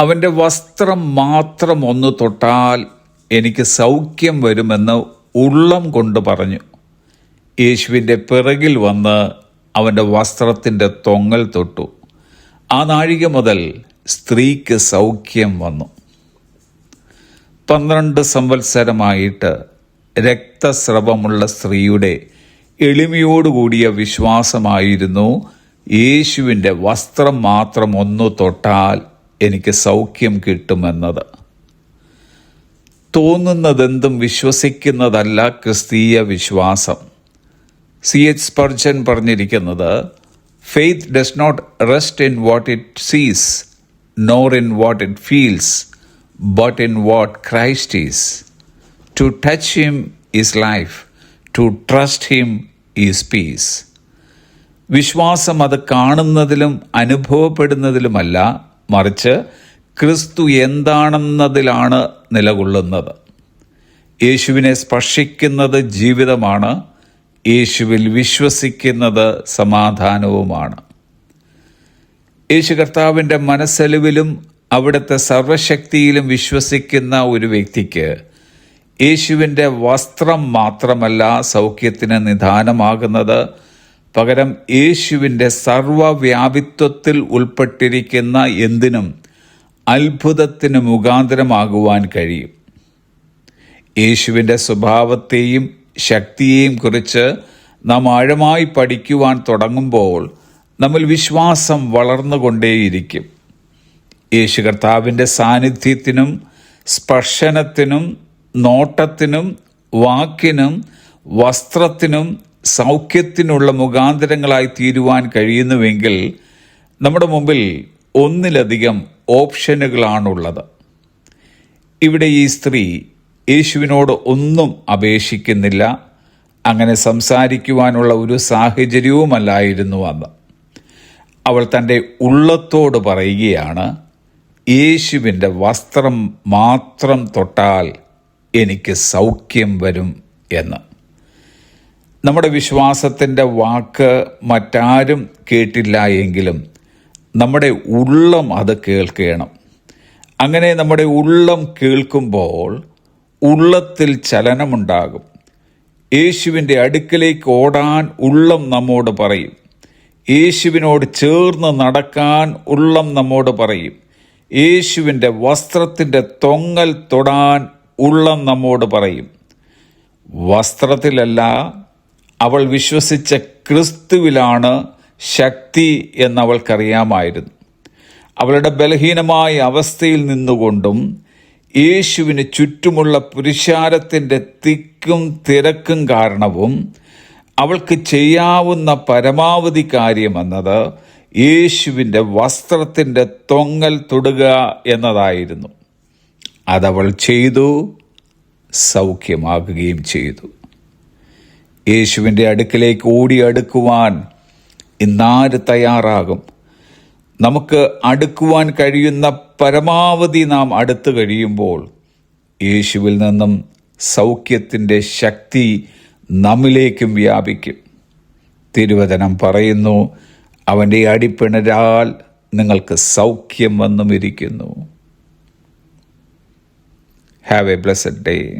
അവന്റെ വസ്ത്രം മാത്രം ഒന്ന് തൊട്ടാൽ എനിക്ക് സൗഖ്യം വരുമെന്ന് ഉള്ളം കൊണ്ട് പറഞ്ഞു. യേശുവിന്റെ പിറകിൽ വന്ന് അവന്റെ വസ്ത്രത്തിന്റെ തൊങ്ങൽ തൊട്ടു. ആ നാഴിക മുതൽ സ്ത്രീക്ക് സൗഖ്യം വന്നു. പന്ത്രണ്ട് സംവത്സരമായിട്ട് രക്തസ്രവമുള്ള സ്ത്രീയുടെ എളിമയോടുകൂടിയ വിശ്വാസമായിരുന്നു യേശുവിന്റെ വസ്ത്രം മാത്രം ഒന്ന് തൊട്ടാൽ എനിക്ക് സൗഖ്യം കിട്ടുമെന്നത്. തോന്നുന്നതെന്തും വിശ്വസിക്കുന്നതല്ല ക്രിസ്തീയ വിശ്വാസം. സി. എച്ച്. സ്പർജൻ പറഞ്ഞിരിക്കുന്നത് faith does not rest in what it sees nor in what it feels but in what Christ is to touch him is life to trust him is peace വിശ്വാസം അത് കാണുന്നതിലും അനുഭവപ്പെടുന്നതിലുമല്ല മറിച്ച് ക്രിസ്തു എന്താണെന്നതിലാണ് നിലകൊള്ളുന്നത്. യേശുവിനെ സ്പർശിക്കുന്നത് ജീവിതമാണ് യേശുവിൽ വിശ്വസിക്കുന്നത് സമാധാനവുമാണ്. യേശു കർത്താവിന്റെ മനസ്സലിവിലും അവിടുത്തെ സർവശക്തിയിലും വിശ്വസിക്കുന്ന ഒരു വ്യക്തിക്ക് യേശുവിന്റെ വസ്ത്രം മാത്രമല്ല സൗഖ്യത്തിന് നിദാനമാകുന്നത് പകരം യേശുവിന്റെ സർവവ്യാപിത്വത്തിൽ ഉൾപ്പെട്ടിരിക്കുന്ന എന്തിനും അത്ഭുതത്തിന് മുഖാന്തരമാകുവാൻ കഴിയും. യേശുവിന്റെ സ്വഭാവത്തെയും ശക്തിയെയും കുറിച്ച് നാം ആഴമായി പഠിക്കുവാൻ തുടങ്ങുമ്പോൾ നമ്മൾ വിശ്വാസം വളർന്നുകൊണ്ടേയിരിക്കും. യേശു കർത്താവിന്റെ സാന്നിധ്യത്തിനും സ്പർശനത്തിനും നോട്ടത്തിനും വാക്കിനും വസ്ത്രത്തിനും സൗഖ്യത്തിനുള്ള മുഖാന്തരങ്ങളായി തീരുവാൻ കഴിയുന്നുവെങ്കിൽ നമ്മുടെ മുമ്പിൽ ഒന്നിലധികം ഓപ്ഷനുകളാണുള്ളത്. ഇവിടെ ഈ സ്ത്രീ യേശുവിനോട് ഒന്നും അപേക്ഷിക്കുന്നില്ല. അങ്ങനെ സംസാരിക്കുവാനുള്ള ഒരു സാഹചര്യവുമല്ലായിരുന്നു അന്ന്. അവൾ തന്റെ ഉള്ളത്തോട് പറയുകയാണ് യേശുവിന്റെ വസ്ത്രം മാത്രം തൊട്ടാൽ എനിക്ക് സൗഖ്യം വരും എന്ന്. നമ്മുടെ വിശ്വാസത്തിന്റെ വാക്ക് മറ്റാരും കേട്ടില്ല എങ്കിലും നമ്മുടെ ഉള്ളം അത് കേൾക്കണം. അങ്ങനെ നമ്മുടെ ഉള്ളം കേൾക്കുമ്പോൾ ഉള്ളത്തിൽ ചലനമുണ്ടാകും. യേശുവിന്റെ അടുക്കലേക്ക് ഓടാൻ ഉള്ളം നമ്മോട് പറയും. യേശുവിനോട് ചേർന്ന് നടക്കാൻ ഉള്ളം നമ്മോട് പറയും. യേശുവിന്റെ വസ്ത്രത്തിന്റെ തൊങ്ങൽ തൊടാൻ ഉള്ളം നമ്മോട് പറയും. വസ്ത്രത്തിലല്ല അവൾ വിശ്വസിച്ച ക്രിസ്തുവിലാണ് ശക്തി എന്നവൾക്കറിയാമായിരുന്നു. അവളുടെ ബലഹീനമായ അവസ്ഥയിൽ നിന്നുകൊണ്ടും യേശുവിന് ചുറ്റുമുള്ള പുരുഷാരത്തിന്റെ തിക്കും തിരക്കും കാരണവും അവൾക്ക് ചെയ്യാവുന്ന പരമാവധി കാര്യമെന്നത് യേശുവിന്റെ വസ്ത്രത്തിന്റെ തൊങ്ങൽ തൊടുക എന്നതായിരുന്നു. അതവൾ ചെയ്തു സൗഖ്യമാകുകയും ചെയ്തു. യേശുവിന്റെ അടുക്കിലേക്ക് ഓടി അടുക്കുവാൻ ഇന്നാര് തയ്യാറാകും? നമുക്ക് അടുക്കുവാൻ കഴിയുന്ന പരമാവധി നാം അടുത്തു കഴിയുമ്പോൾ യേശുവിൽ നിന്നും സൗഖ്യത്തിന്റെ ശക്തി നമ്മിലേക്കും വ്യാപിക്കും. തിരുവചനം പറയുന്നു അവന്റെ അടിപ്പിണരാൽ നിങ്ങൾക്ക് സൗഖ്യം വന്നുമിരിക്കുന്നു. Have a blessed day